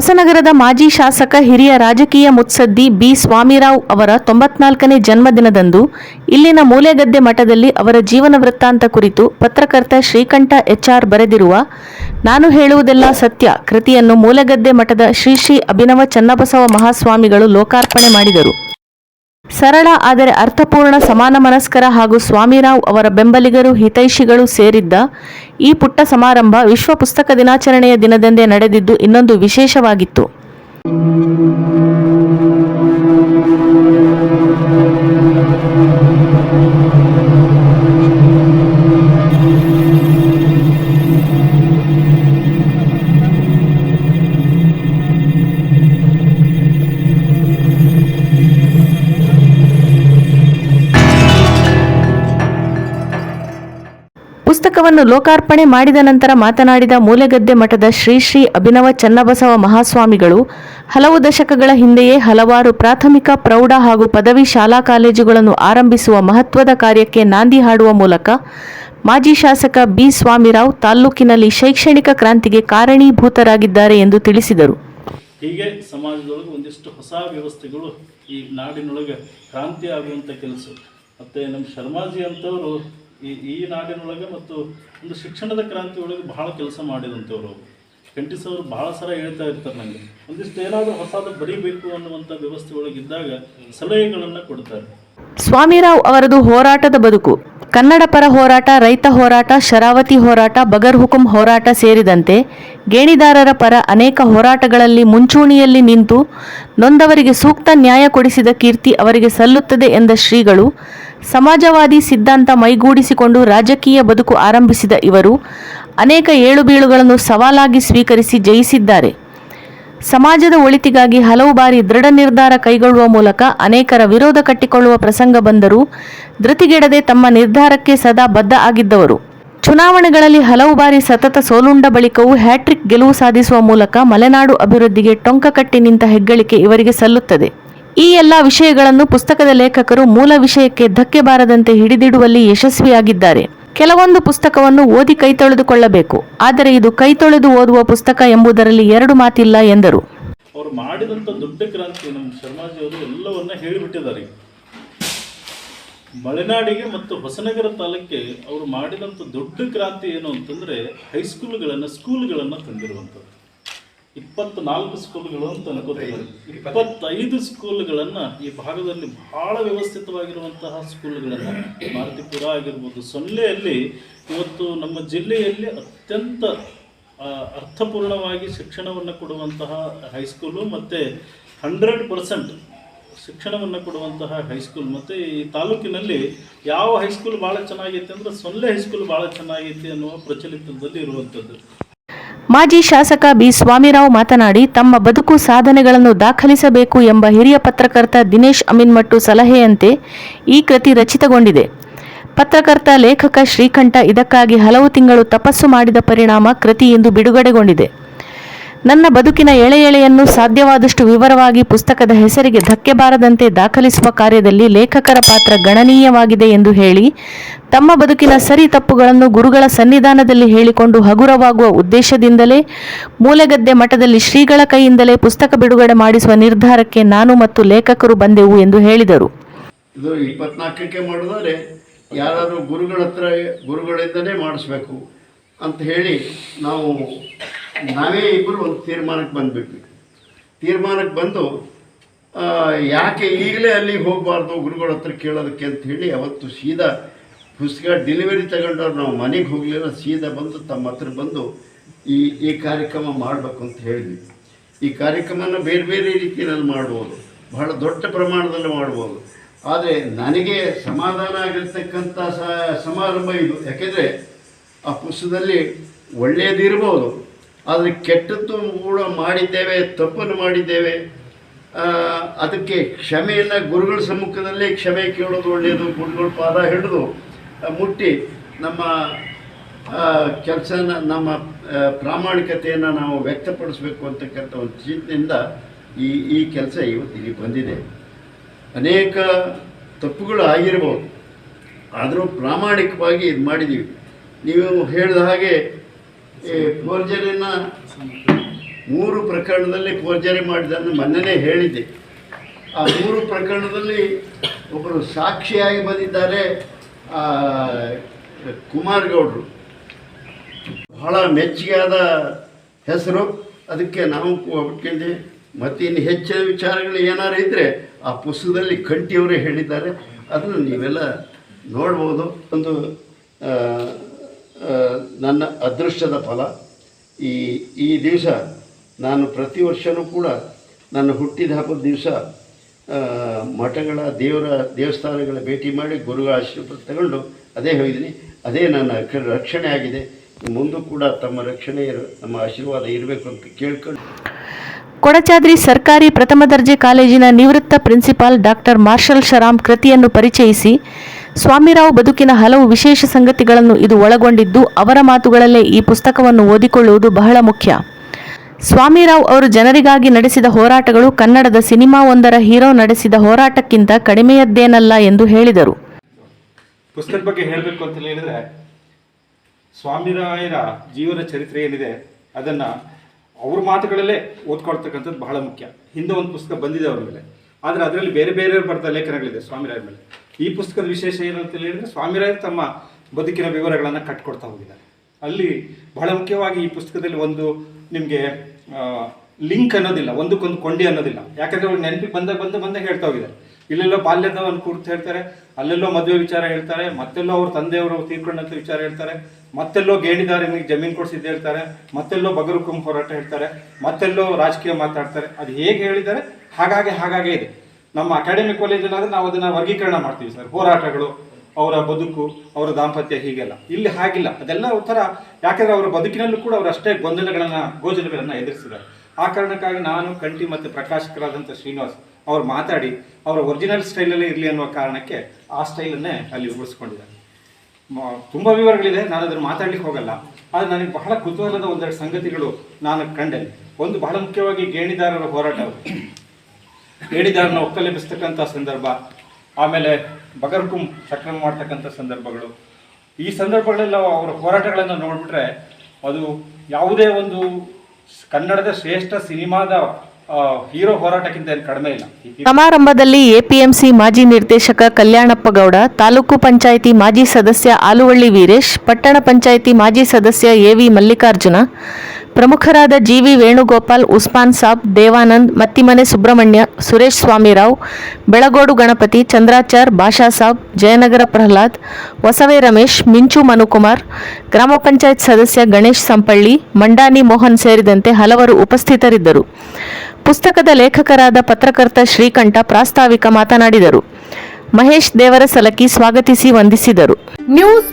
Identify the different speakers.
Speaker 1: ಹೊಸನಗರದ ಮಾಜಿ ಶಾಸಕ ಹಿರಿಯ ರಾಜಕೀಯ ಮುತ್ಸದ್ದಿ ಬಿ ಸ್ವಾಮಿರಾವ್ ಅವರ ತೊಂಬತ್ನಾಲ್ಕನೇ ಜನ್ಮದಿನದಂದು ಇಲ್ಲಿನ ಮೂಲೆಗದ್ದೆ ಮಠದಲ್ಲಿ ಅವರ ಜೀವನ ವೃತ್ತಾಂತ ಕುರಿತು ಪತ್ರಕರ್ತ ಶ್ರೀಕಂಠ ಎಚ್ಆರ್ ಬರೆದಿರುವ ನಾನು ಹೇಳುವುದೆಲ್ಲ ಸತ್ಯ ಕೃತಿಯನ್ನು ಮೂಲೆಗದ್ದೆ ಮಠದ ಶ್ರೀ ಶ್ರೀ ಅಭಿನವ ಚನ್ನಬಸವ ಮಹಾಸ್ವಾಮಿಗಳು ಲೋಕಾರ್ಪಣೆ ಮಾಡಿದರು. ಸರಳ ಆದರೆ ಅರ್ಥಪೂರ್ಣ ಸಮಾನ ಮನಸ್ಕರ ಹಾಗೂ ಸ್ವಾಮಿರಾವ್ ಅವರ ಬೆಂಬಲಿಗರು ಹಿತೈಷಿಗಳು ಸೇರಿದ್ದ ಈ ಪುಟ್ಟ ಸಮಾರಂಭ ವಿಶ್ವ ಪುಸ್ತಕ ದಿನಾಚರಣೆಯ ದಿನದಂದೇ ನಡೆದಿದ್ದು ಇನ್ನೊಂದು ವಿಶೇಷವಾಗಿತ್ತು. ಪುಸ್ತಕವನ್ನು ಲೋಕಾರ್ಪಣೆ ಮಾಡಿದ ನಂತರ ಮಾತನಾಡಿದ ಮೂಲೆಗದ್ದೆ ಮಠದ ಶ್ರೀ ಶ್ರೀ ಅಭಿನವ ಚನ್ನಬಸವ ಮಹಾಸ್ವಾಮಿಗಳು, ಹಲವು ದಶಕಗಳ ಹಿಂದೆಯೇ ಹಲವಾರು ಪ್ರಾಥಮಿಕ, ಪ್ರೌಢ ಹಾಗೂ ಪದವಿ ಶಾಲಾ ಕಾಲೇಜುಗಳನ್ನು ಆರಂಭಿಸುವ ಮಹತ್ವದ ಕಾರ್ಯಕ್ಕೆ ನಾಂದಿ ಹಾಡುವ ಮೂಲಕ ಮಾಜಿ ಶಾಸಕ ಬಿ ಸ್ವಾಮಿರಾವ್ ತಾಲ್ಲೂಕಿನಲ್ಲಿ ಶೈಕ್ಷಣಿಕ ಕ್ರಾಂತಿಗೆ ಕಾರಣೀಭೂತರಾಗಿದ್ದಾರೆ ಎಂದು ತಿಳಿಸಿದರು.
Speaker 2: ಹೀಗೆ ಸಮಾಜದೊಳಗೆ ಒಂದಿಷ್ಟು ಹೊಸ ವ್ಯವಸ್ಥೆಗಳು ಈ ನಾಡಿನೊಳಗೆ ಕ್ರಾಂತಿ ಆಗುವಂಥ ಕೆಲಸ. ಮತ್ತು ನಮ್ಮ ಶರ್ಮಾಜಿ ಅಂತವರು ಈ ಈ ನಾಡಿನೊಳಗೆ ಮತ್ತು ಒಂದು ಶಿಕ್ಷಣದ ಕ್ರಾಂತಿ ಒಳಗೆ ಬಹಳ ಕೆಲಸ ಮಾಡಿದಂಥವ್ರು. ಅವರು ಕಂಟಿಸ್ ಅವರು ಭಾಳ ಸಲ ಹೇಳ್ತಾ ಇರ್ತಾರೆ ನನಗೆ ಒಂದಿಷ್ಟು ಏನಾದರೂ ಹೊಸದು ಬರೀಬೇಕು ಅನ್ನುವಂಥ ವ್ಯವಸ್ಥೆ ಒಳಗಿದ್ದಾಗ ಸಲಹೆಗಳನ್ನು ಕೊಡ್ತಾರೆ.
Speaker 1: ಸ್ವಾಮಿರಾವ್ ಅವರದು ಹೋರಾಟದ ಬದುಕು. ಕನ್ನಡ ಪರ ಹೋರಾಟ, ರೈತ ಹೋರಾಟ, ಶರಾವತಿ ಹೋರಾಟ, ಬಗರ್ ಹುಕುಂ ಹೋರಾಟ ಸೇರಿದಂತೆ ಗೇಣಿದಾರರ ಪರ ಅನೇಕ ಹೋರಾಟಗಳಲ್ಲಿ ಮುಂಚೂಣಿಯಲ್ಲಿ ನಿಂತು ನೊಂದವರಿಗೆ ಸೂಕ್ತ ನ್ಯಾಯ ಕೊಡಿಸಿದ ಕೀರ್ತಿ ಅವರಿಗೆ ಸಲ್ಲುತ್ತದೆ ಎಂದ ಶ್ರೀಗಳು, ಸಮಾಜವಾದಿ ಸಿದ್ಧಾಂತ ಮೈಗೂಡಿಸಿಕೊಂಡು ರಾಜಕೀಯ ಬದುಕು ಆರಂಭಿಸಿದ ಇವರು ಅನೇಕ ಏಳುಬೀಳುಗಳನ್ನು ಸವಾಲಾಗಿ ಸ್ವೀಕರಿಸಿ ಜಯಿಸಿದ್ದಾರೆ. ಸಮಾಜದ ಒಳಿತಿಗಾಗಿ ಹಲವು ಬಾರಿ ದೃಢ ನಿರ್ಧಾರ ಕೈಗೊಳ್ಳುವ ಮೂಲಕ ಅನೇಕರ ವಿರೋಧ ಕಟ್ಟಿಕೊಳ್ಳುವ ಪ್ರಸಂಗ ಬಂದರೂ ಧೃತಿಗೆಡದೆ ತಮ್ಮ ನಿರ್ಧಾರಕ್ಕೆ ಸದಾ ಬದ್ಧ ಆಗಿದ್ದವರು. ಚುನಾವಣೆಗಳಲ್ಲಿ ಹಲವು ಬಾರಿ ಸತತ ಸೋಲುಂಡ ಬಳಿಕವೂ ಹ್ಯಾಟ್ರಿಕ್ ಗೆಲುವು ಸಾಧಿಸುವ ಮೂಲಕ ಮಲೆನಾಡು ಅಭಿವೃದ್ಧಿಗೆ ಟೊಂಕ ಕಟ್ಟಿ ನಿಂತ ಹೆಗ್ಗಳಿಕೆ ಇವರಿಗೆ ಸಲ್ಲುತ್ತದೆ. ಈ ಎಲ್ಲ ವಿಷಯಗಳನ್ನು ಪುಸ್ತಕದ ಲೇಖಕರು ಮೂಲ ವಿಷಯಕ್ಕೆ ಧಕ್ಕೆ ಬಾರದಂತೆ ಹಿಡಿದಿಡುವಲ್ಲಿ ಯಶಸ್ವಿಯಾಗಿದ್ದಾರೆ. ಕೆಲವೊಂದು ಪುಸ್ತಕವನ್ನು ಓದಿ ಕೈ ತೊಳೆದುಕೊಳ್ಳಬೇಕು. ಆದರೆ ಇದು ಕೈ ತೊಳೆದು ಓದುವ ಪುಸ್ತಕ ಎಂಬುದರಲ್ಲಿ ಎರಡು ಮಾತಿಲ್ಲ ಎಂದರು.
Speaker 2: ಅವರು ಮಾಡಿದಂಥ ದೊಡ್ಡ ಕ್ರಾಂತಿ ನಮ್ಮ ಶರ್ಮಾಜಿ ಅವರು ಎಲ್ಲವನ್ನ ಹೇಳಿಬಿಟ್ಟಿದ್ದಾರೆ. ಮಲೆನಾಡಿಗೆ ಮತ್ತು ಹೊಸನಗರ ತಾಲೂಕಿಗೆ ಅವರು ಮಾಡಿದಂಥ ದೊಡ್ಡ ಕ್ರಾಂತಿ ಏನು ಅಂತಂದರೆ ಹೈಸ್ಕೂಲ್ಗಳನ್ನು, ಸ್ಕೂಲ್ಗಳನ್ನು ತಂದಿರುವಂಥದ್ದು. ಇಪ್ಪತ್ನಾಲ್ಕು ಸ್ಕೂಲ್ಗಳು ಅಂತ ಅನ್ಕೋತಾರೆ ಇಪ್ಪತ್ತೈದು. ಸ್ಕೂಲ್ಗಳನ್ನು ಈ ಭಾಗದಲ್ಲಿ ಬಹಳ ವ್ಯವಸ್ಥಿತವಾಗಿರುವಂತಹ ಸ್ಕೂಲ್ಗಳನ್ನು ಮಾರುತಿಪುರ ಆಗಿರ್ಬೋದು ಸೊನ್ನೆಯಲ್ಲಿ ಇವತ್ತು ನಮ್ಮ ಜಿಲ್ಲೆಯಲ್ಲಿ ಅತ್ಯಂತ ಅರ್ಥಪೂರ್ಣವಾಗಿ ಶಿಕ್ಷಣವನ್ನು ಕೊಡುವಂತಹ ಹೈಸ್ಕೂಲು ಮತ್ತು ಹಂಡ್ರೆಡ್ ಪರ್ಸೆಂಟ್ ಶಿಕ್ಷಣವನ್ನು ಕೊಡುವಂತಹ ಹೈಸ್ಕೂಲ್ ಮತ್ತು ಈ ತಾಲೂಕಿನಲ್ಲಿ ಯಾವ ಹೈಸ್ಕೂಲ್ ಭಾಳ ಚೆನ್ನಾಗೈತೆ ಅಂದರೆ ಸೊನ್ನೆ ಹೈಸ್ಕೂಲ್ ಭಾಳ ಚೆನ್ನಾಗೈತೆ ಅನ್ನುವ ಪ್ರಚಲಿತದಲ್ಲಿ ಇರುವಂಥದ್ದು.
Speaker 1: ಮಾಜಿ ಶಾಸಕ ಬಿ ಸ್ವಾಮಿರಾವ್ ಮಾತನಾಡಿ, ತಮ್ಮ ಬದುಕು ಸಾಧನೆಗಳನ್ನು ದಾಖಲಿಸಬೇಕು ಎಂಬ ಹಿರಿಯ ಪತ್ರಕರ್ತ ದಿನೇಶ್ ಅಮೀನ್ಮಟ್ಟು ಸಲಹೆಯಂತೆ ಈ ಕೃತಿ ರಚಿತಗೊಂಡಿದೆ. ಪತ್ರಕರ್ತ, ಲೇಖಕ ಶ್ರೀಕಂಠ ಇದಕ್ಕಾಗಿ ಹಲವು ತಿಂಗಳು ತಪಸ್ಸು ಮಾಡಿದ ಪರಿಣಾಮ ಕೃತಿ ಇಂದು ಬಿಡುಗಡೆಗೊಂಡಿದೆ. ನನ್ನ ಬದುಕಿನ ಎಳೆ ಎಳೆಯನ್ನು ಸಾಧ್ಯವಾದಷ್ಟು ವಿವರವಾಗಿ ಪುಸ್ತಕದ ಹೆಸರಿಗೆ ಧಕ್ಕೆ ಬಾರದಂತೆ ದಾಖಲಿಸುವ ಕಾರ್ಯದಲ್ಲಿ ಲೇಖಕರ ಪಾತ್ರ ಗಣನೀಯವಾಗಿದೆ ಎಂದು ಹೇಳಿ, ತಮ್ಮ ಬದುಕಿನ ಸರಿ ತಪ್ಪುಗಳನ್ನು ಗುರುಗಳ ಸನ್ನಿಧಾನದಲ್ಲಿ ಹೇಳಿಕೊಂಡು ಹಗುರವಾಗುವ ಉದ್ದೇಶದಿಂದಲೇ ಮೂಲೆಗದ್ದೆ ಮಠದಲ್ಲಿ ಶ್ರೀಗಳ ಕೈಯಿಂದಲೇ ಪುಸ್ತಕ ಬಿಡುಗಡೆ ಮಾಡಿಸುವ ನಿರ್ಧಾರಕ್ಕೆ ನಾನು ಮತ್ತು ಲೇಖಕರು ಬಂದೆವು ಎಂದು ಹೇಳಿದರು.
Speaker 3: ಯಾರಾದರೂ ಗುರುಗಳ ಹತ್ರ ಗುರುಗಳಿಂದಲೇ ಮಾಡಿಸ್ಬೇಕು ಅಂತ ಹೇಳಿ ನಾವು ನಾವೇ ಇಬ್ಬರು ಒಂದು ತೀರ್ಮಾನಕ್ಕೆ ಬಂದ್ಬಿಟ್ವಿ. ತೀರ್ಮಾನಕ್ಕೆ ಬಂದು ಯಾಕೆ ಈಗಲೇ ಅಲ್ಲಿಗೆ ಹೋಗಬಾರ್ದು ಗುರುಗಳ ಹತ್ರ ಕೇಳೋದಕ್ಕೆ ಅಂತ ಹೇಳಿ ಅವತ್ತು ಸೀದಾ ಪುಸ್ತಕ ಡೆಲಿವರಿ ತಗೊಂಡವ್ರು ನಾವು ಮನೆಗೆ ಹೋಗಲಿಲ್ಲ, ಸೀದಾ ಬಂದು ತಮ್ಮ ಹತ್ರ ಬಂದು ಈ ಈ ಕಾರ್ಯಕ್ರಮ ಮಾಡಬೇಕು ಅಂತ ಹೇಳಿದ್ವಿ. ಈ ಕಾರ್ಯಕ್ರಮನ ಬೇರೆ ಬೇರೆ ರೀತಿಯಲ್ಲಿ ಮಾಡ್ಬೋದು, ಬಹಳ ದೊಡ್ಡ ಪ್ರಮಾಣದಲ್ಲಿ ಮಾಡ್ಬೋದು. ಆದರೆ ನನಗೆ ಸಮಾಧಾನ ಆಗಿರ್ತಕ್ಕಂಥ ಸಮಾರಂಭ ಇದು. ಯಾಕೆಂದರೆ ಆ ಪುಸ್ತಕದಲ್ಲಿ ಒಳ್ಳೆಯದಿರ್ಬೋದು ಆದರೆ ಕೆಟ್ಟದ್ದು ಕೂಡ ಮಾಡಿದ್ದೇವೆ, ತಪ್ಪನ್ನು ಮಾಡಿದ್ದೇವೆ. ಅದಕ್ಕೆ ಕ್ಷಮೆಯನ್ನು ಗುರುಗಳ ಸಮ್ಮುಖದಲ್ಲೇ ಕ್ಷಮೆ ಕೇಳೋದು ಒಳ್ಳೆಯದು, ಗುರುಗಳ ಪಾದ ಹಿಡಿದು ಮುಟ್ಟಿ ನಮ್ಮ ಕೆಲಸನ, ನಮ್ಮ ಪ್ರಾಮಾಣಿಕತೆಯನ್ನು ನಾವು ವ್ಯಕ್ತಪಡಿಸಬೇಕು ಅಂತಕ್ಕಂಥ ಒಂದು ಚಿಂತೆಯಿಂದ ಈ ಈ ಕೆಲಸ ಇವತ್ತಿಗೆ ಬಂದಿದೆ. ಅನೇಕ ತಪ್ಪುಗಳು ಆಗಿರ್ಬೋದು, ಆದರೂ ಪ್ರಾಮಾಣಿಕವಾಗಿ ಇದು ಮಾಡಿದ್ದೀವಿ ನೀವು ಹೇಳಿದ ಹಾಗೆ ಈ ಫೋರ್ಜರಿನ ಮೂರು ಪ್ರಕರಣದಲ್ಲಿ ಫೋರ್ಜರಿ ಮಾಡಿದ್ದನ್ನು ಮೊನ್ನೆ ಹೇಳಿದ್ದೆ. ಆ ಮೂರು ಪ್ರಕರಣದಲ್ಲಿ ಒಬ್ಬರು ಸಾಕ್ಷಿಯಾಗಿ ಬಂದಿದ್ದಾರೆ ಕುಮಾರ್ ಗೌಡರು ಬಹಳ ಮೆಚ್ಚುಗೆಯಾದ ಹೆಸರು. ಅದಕ್ಕೆ ನಾವು ಕೇಳಿದೆ ಮತ್ತು ಇನ್ನು ಹೆಚ್ಚಿನ ವಿಚಾರಗಳು ಏನಾರು ಇದ್ದರೆ ಆ ಪುಸ್ತಕದಲ್ಲಿ ಕಂಠಿಯವರೇ ಹೇಳಿದ್ದಾರೆ. ಅದನ್ನು ನೀವೆಲ್ಲ ನೋಡ್ಬೋದು. ಒಂದು ನನ್ನ ಅದೃಷ್ಟದ ಫಲ. ಈ ಈ ದಿವಸ ನಾನು ಪ್ರತಿ ವರ್ಷವೂ ಕೂಡ ನನ್ನ ಹುಟ್ಟಿದ ಹಬ್ಬದ ದಿವಸ ಮಠಗಳ ದೇವರ ದೇವಸ್ಥಾನಗಳ ಭೇಟಿ ಮಾಡಿ ಗುರುಗಳ ಆಶೀರ್ವಾದ ತಗೊಂಡು ಅದೇ ಹೋಗಿದ್ದೀನಿ ಅದೇ ನನ್ನ ರಕ್ಷಣೆ ಆಗಿದೆ. ಮುಂದೂ ಕೂಡ ತಮ್ಮ ರಕ್ಷಣೆ ನಮ್ಮ ಆಶೀರ್ವಾದ ಇರಬೇಕು ಅಂತ ಕೇಳ್ಕೊಂಡು.
Speaker 1: ಕೊಡಚಾದ್ರಿ ಸರ್ಕಾರಿ ಪ್ರಥಮ ದರ್ಜೆ ಕಾಲೇಜಿನ ನಿವೃತ್ತ ಪ್ರಿನ್ಸಿಪಾಲ್ ಡಾಕ್ಟರ್ ಮಾರ್ಷಲ್ ಶರಾಮ್ ಕೃತಿಯನ್ನು ಪರಿಚಯಿಸಿ, ಸ್ವಾಮಿರಾವ್ ಬದುಕಿನ ಹಲವು ವಿಶೇಷ ಸಂಗತಿಗಳನ್ನು ಇದು ಒಳಗೊಂಡಿದ್ದು, ಅವರ ಮಾತುಗಳಲ್ಲೇ ಈ ಪುಸ್ತಕವನ್ನು ಓದಿಕೊಳ್ಳುವುದು ಬಹಳ ಮುಖ್ಯ. ಸ್ವಾಮಿರಾವ್ ಅವರು ಜನರಿಗಾಗಿ ನಡೆಸಿದ ಹೋರಾಟಗಳು ಕನ್ನಡದ ಸಿನಿಮಾವೊಂದರ ಹೀರೋ ನಡೆಸಿದ ಹೋರಾಟಕ್ಕಿಂತ ಕಡಿಮೆಯದ್ದೇನಲ್ಲ ಎಂದು ಹೇಳಿದರು.
Speaker 4: ಪುಸ್ತಕದ ಬಗ್ಗೆ ಹೇಳಬೇಕು ಅಂತ ಹೇಳಿದ್ರೆ, ಸ್ವಾಮಿರಾಯರ ಜೀವನ ಚರಿತ್ರೆ ಏನಿದೆ, ಅದನ್ನ ಅವ್ರ ಮಾತುಗಳಲ್ಲೇ ಓದ್ಕೊಳ್ತಕ್ಕಂಥದ್ದು ಬಹಳ ಮುಖ್ಯ. ಹಿಂದೆ ಒಂದು ಪುಸ್ತಕ ಬಂದಿದೆ ಅವ್ರ ಮೇಲೆ. ಆದರೆ ಅದರಲ್ಲಿ ಬೇರೆ ಬೇರೆ ಬರೆದ ಲೇಖನಗಳಿದೆ ಸ್ವಾಮಿರಾಯರ ಮೇಲೆ. ಈ ಪುಸ್ತಕದ ವಿಶೇಷ ಏನು ಅಂತ ಹೇಳಿದ್ರೆ ಸ್ವಾಮಿರಾಯರು ತಮ್ಮ ಬದುಕಿನ ವಿವರಗಳನ್ನು ಕಟ್ಕೊಡ್ತಾ ಹೋಗಿದ್ದಾರೆ. ಅಲ್ಲಿ ಬಹಳ ಮುಖ್ಯವಾಗಿ ಈ ಪುಸ್ತಕದಲ್ಲಿ ಒಂದು ನಿಮಗೆ ಲಿಂಕ್ ಅನ್ನೋದಿಲ್ಲ, ಒಂದಕ್ಕೊಂದು ಕೊಂಡಿ ಅನ್ನೋದಿಲ್ಲ. ಯಾಕಂದ್ರೆ ಅವ್ರು ನೆನಪಿಗೆ ಬಂದ ಬಂದ ಬಂದ ಹೇಳ್ತಾ ಹೋಗಿದ್ದಾರೆ. ಇಲ್ಲೆಲ್ಲೋ ಬಾಲ್ಯದ ಒಂದು ಕುರಿತು ಹೇಳ್ತಾರೆ, ಅಲ್ಲೆಲ್ಲೋ ಮದುವೆ ವಿಚಾರ ಹೇಳ್ತಾರೆ, ಮತ್ತೆಲ್ಲೋ ಅವ್ರ ತಂದೆಯವರು ತೀರ್ಕೊಂಡಂತ ವಿಚಾರ ಹೇಳ್ತಾರೆ. ಮತ್ತೆಲ್ಲೋ ಗೇಣಿದಾರನಿಗೆ ಜಮೀನು ಕೊಡಿಸಿದ್ದು ಹೇಳ್ತಾರೆ, ಮತ್ತೆಲ್ಲೋ ಬಗರುಕುಂ ಹೋರಾಟ ಹೇಳ್ತಾರೆ, ಮತ್ತೆಲ್ಲೋ ರಾಜಕೀಯ ಮಾತಾಡ್ತಾರೆ. ಅದು ಹೇಗೆ ಹೇಳಿದ್ದಾರೆ? ಹಾಗಾಗಿ ಹಾಗಾಗೇ ಇದೆ. ನಮ್ಮ ಅಕಾಡೆಮಿ ಕಾಲೇಜಲ್ಲಿ ನಾವು ಅದನ್ನು ವರ್ಗೀಕರಣ ಮಾಡ್ತೀವಿ ಸರ್. ಹೋರಾಟಗಳು, ಅವರ ಬದುಕು, ಅವರ ದಾಂಪತ್ಯ ಹೀಗೆಲ್ಲ. ಇಲ್ಲಿ ಹಾಗಿಲ್ಲ. ಅದೆಲ್ಲ ಒಂಥರ, ಯಾಕಂದ್ರೆ ಅವರ ಬದುಕಿನಲ್ಲೂ ಕೂಡ ಅವರು ಅಷ್ಟೇ ಗೊಂದಲಗಳನ್ನು, ಗೋಜಲಗಳನ್ನು ಎದುರಿಸಿದ್ದಾರೆ. ಆ ಕಾರಣಕ್ಕಾಗಿ ನಾನು, ಕಂಠಿ ಮತ್ತು ಪ್ರಕಾಶಕರಾದಂಥ ಶ್ರೀನಿವಾಸ್ ಅವ್ರು ಮಾತಾಡಿ, ಅವರ ಒರಿಜಿನಲ್ ಸ್ಟೈಲಲ್ಲೇ ಇರಲಿ ಅನ್ನೋ ಕಾರಣಕ್ಕೆ ಆ ಸ್ಟೈಲನ್ನೇ ಅಲ್ಲಿ ಉಳಿಸ್ಕೊಂಡಿದ್ದಾರೆ. ತುಂಬಾ ವಿವರಗಳಿದೆ. ನಾನು ಅದನ್ನು ಮಾತಾಡ್ಲಿಕ್ಕೆ ಹೋಗಲ್ಲ. ಆದರೆ ನನಗೆ ಬಹಳ ಕುತೂಹಲದ ಒಂದೆರಡು ಸಂಗತಿಗಳು ನಾನು ಕಂಡೆ ಒಂದು ಬಹಳ ಮುಖ್ಯವಾಗಿ ಗೇಣಿದಾರರ ಹೋರಾಟ ಗೇಣಿದಾರನ ಒಕ್ಕಲೆಬ್ಬಿಸ್ತಕ್ಕಂಥ ಸಂದರ್ಭ, ಆಮೇಲೆ ಬಗರ್ಕುಂ ಸಕ್ರಮ ಮಾಡ್ತಕ್ಕಂಥ ಸಂದರ್ಭಗಳು. ಈ ಸಂದರ್ಭಗಳೆಲ್ಲ ಅವರ ಹೋರಾಟಗಳನ್ನು ನೋಡಿಬಿಟ್ರೆ ಅದು ಯಾವುದೇ ಒಂದು ಕನ್ನಡದ ಶ್ರೇಷ್ಠ ಸಿನಿಮಾದ ಹೀರೋ ಹೋರಾಟಕ್ಕಿಂತ ಕಡಿಮೆ ಇಲ್ಲ.
Speaker 1: ಸಮಾರಂಭದಲ್ಲಿ ಎಪಿಎಂಸಿ ಮಾಜಿ ನಿರ್ದೇಶಕ ಕಲ್ಯಾಣಪ್ಪ ಗೌಡ, ತಾಲೂಕು ಪಂಚಾಯಿತಿ ಮಾಜಿ ಸದಸ್ಯ ಆಲುವಳ್ಳಿ ವೀರೇಶ್, ಪಟ್ಟಣ ಪಂಚಾಯಿತಿ ಮಾಜಿ ಸದಸ್ಯ ಎವಿ ಮಲ್ಲಿಕಾರ್ಜುನ ಪ್ರಮುಖರಾದ ಜಿವಿ ವೇಣುಗೋಪಾಲ್, ಉಸ್ಮಾನ್ ಸಾಬ್, ದೇವಾನಂದ್, ಮತ್ತಿಮನೆ ಸುಬ್ರಹ್ಮಣ್ಯ, ಸುರೇಶ್ ಸ್ವಾಮಿರಾವ್ ಬೆಳಗೋಡು ಗಣಪತಿ, ಚಂದ್ರಾಚಾರ್, ಭಾಷಾ ಸಾಬ್, ಜಯನಗರ ಪ್ರಹ್ಲಾದ್, ಹೊಸವೆ ರಮೇಶ್, ಮಿಂಚು ಮನುಕುಮಾರ್, ಗ್ರಾಮ ಪಂಚಾಯತ್ ಸದಸ್ಯ ಗಣೇಶ್ ಸಂಪಳ್ಳಿ, ಮಂಡಾನಿ ಮೋಹನ್ ಸೇರಿದಂತೆ ಹಲವರು ಉಪಸ್ಥಿತರಿದ್ದರು. ಪುಸ್ತಕದ ಲೇಖಕರಾದ ಪತ್ರಕರ್ತ ಶ್ರೀಕಂಠ ಪ್ರಾಸ್ತಾವಿಕ ಮಾತನಾಡಿದರು. ಮಹೇಶ್ ದೇವರ ಸಲಕಿ ಸ್ವಾಗತಿಸಿ ವಂದಿಸಿದರು.
Speaker 5: ನ್ಯೂಸ್